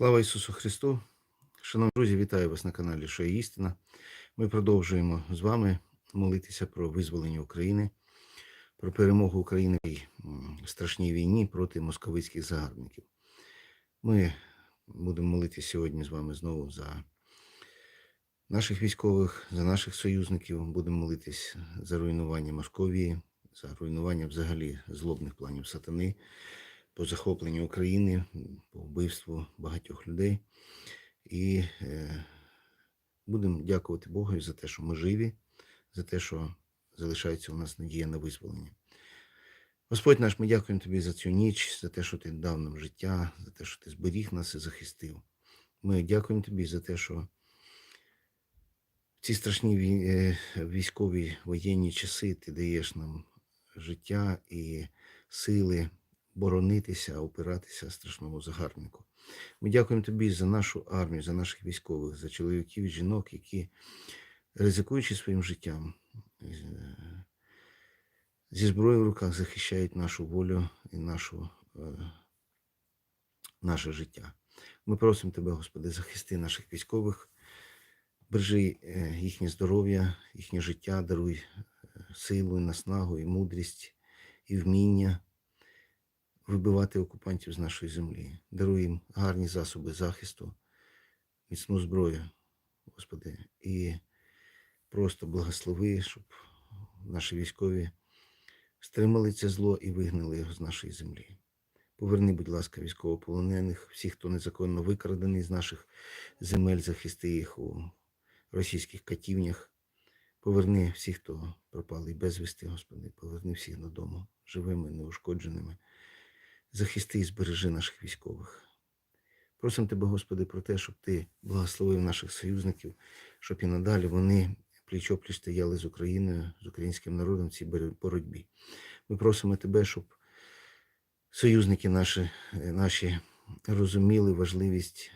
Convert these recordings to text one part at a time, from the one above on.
Слава Ісусу Христу! Шановні друзі, вітаю вас на каналі Що є істина. Ми продовжуємо з вами молитися про визволення України, про перемогу України в страшній війні проти московицьких загарбників. Ми будемо молитися сьогодні з вами знову за наших військових, за наших союзників. Будемо молитись за руйнування Московії, за руйнування взагалі злобних планів сатани, по захопленню України, по вбивству багатьох людей. І е, будемо дякувати Богу за те, що ми живі, за те, що залишається у нас надія на визволення. Господь наш, ми дякуємо Тобі за цю ніч, за те, що Ти дав нам життя, за те, що Ти зберіг нас і захистив. Ми дякуємо Тобі за те, що в ці страшні е, військові воєнні часи Ти даєш нам життя і сили боронитися, опиратися страшному загарбнику. Ми дякуємо тобі за нашу армію, за наших військових, за чоловіків і жінок, які, ризикуючи своїм життям, е, зі зброєю в руках захищають нашу волю і нашу, е, наше життя. Ми просимо тебе, Господи, захисти наших військових, бережи е, їхнє здоров'я, їхнє життя, даруй силу, і наснагу, і мудрість, і вміння вибивати окупантів з нашої землі. Даруй їм гарні засоби захисту, міцну зброю, Господи, і просто благослови, щоб наші військові стримали це зло і вигнали його з нашої землі. Поверни, будь ласка, військовополонених, всіх, хто незаконно викрадений з наших земель, захисти їх у російських катівнях. Поверни всіх, хто пропали безвісти, Господи, поверни всіх додому, живими, неушкодженими захисти і збережи наших військових. Просимо тебе, Господи, про те, щоб Ти благословив наших союзників, щоб і надалі вони пліч опліч стояли з Україною, з українським народом в цій боротьбі. Ми просимо Тебе, щоб союзники наші, наші розуміли важливість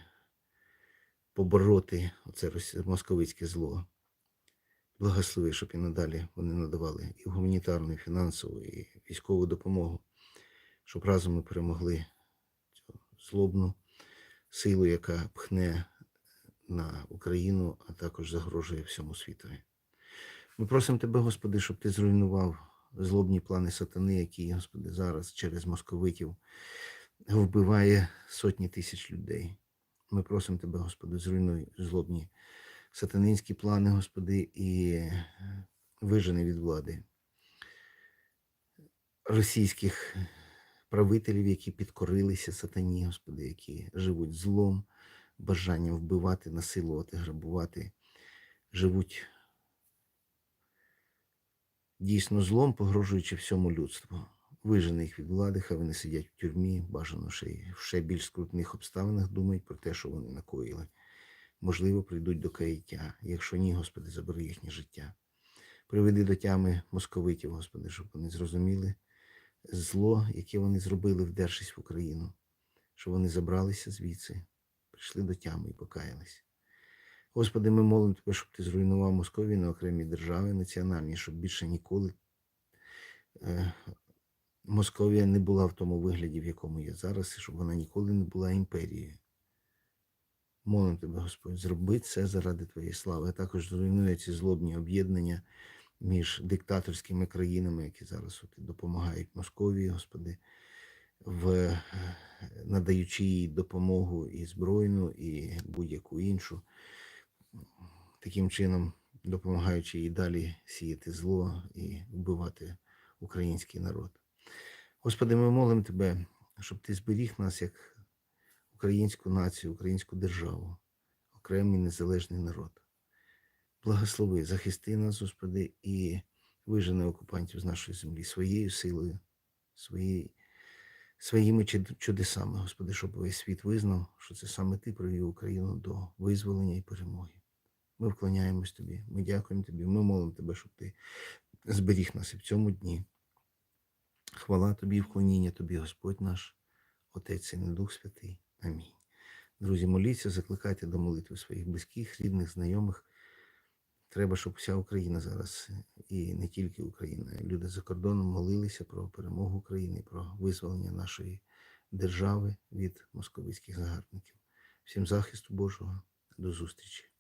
побороти рос- московицьке зло. Благослови, щоб і надалі вони надавали і гуманітарну, і фінансову, і військову допомогу щоб разом ми перемогли цю злобну силу, яка пхне на Україну, а також загрожує всьому світові. Ми просимо Тебе, Господи, щоб Ти зруйнував злобні плани сатани, які, Господи, зараз через московитів вбиває сотні тисяч людей. Ми просимо Тебе, Господи, зруйнуй злобні сатанинські плани, Господи, і вижени від влади російських правителів, які підкорилися сатані, Господи, які живуть злом, бажанням вбивати, насилувати, грабувати, живуть дійсно злом, погрожуючи всьому людству. Вижени їх від влади, хай вони сидять в тюрмі, бажано ще й в ще більш скрутних обставинах думають про те, що вони накоїли. Можливо, прийдуть до каяття. Якщо ні, Господи, забери їхнє життя. Приведи до тями московитів, Господи, щоб вони зрозуміли, зло, яке вони зробили, вдершись в Україну, що вони забралися звідси, прийшли до тями і покаялись. Господи, ми молимо Тебе, щоб Ти зруйнував Московію на окремі держави національні, щоб більше ніколи е, Московія не була в тому вигляді, в якому є зараз, і щоб вона ніколи не була імперією. Молимо Тебе, Господь, зроби це заради Твоєї слави, а також зруйнує ці злобні об'єднання між диктаторськими країнами, які зараз от допомагають Московії, Господи, в, е, надаючи їй допомогу і збройну, і будь-яку іншу, таким чином допомагаючи їй далі сіяти зло і вбивати український народ. Господи, ми молимо Тебе, щоб Ти зберіг нас як українську націю, українську державу, окремий незалежний народ. Благослови, захисти нас, Господи, і вижени окупантів з нашої землі своєю силою, своєю, своїми чудесами, Господи, щоб весь світ визнав, що це саме Ти привів Україну до визволення і перемоги. Ми вклоняємось Тобі, ми дякуємо Тобі, ми молимо Тебе, щоб Ти зберіг нас і в цьому дні. Хвала Тобі вклоніння Тобі, Господь наш, Отець і Дух Святий. Амінь. Друзі, моліться, закликайте до молитви своїх близьких, рідних, знайомих. Треба, щоб вся Україна зараз, і не тільки Україна, люди за кордоном молилися про перемогу України, про визволення нашої держави від московицьких загарбників. Всім захисту Божого. До зустрічі.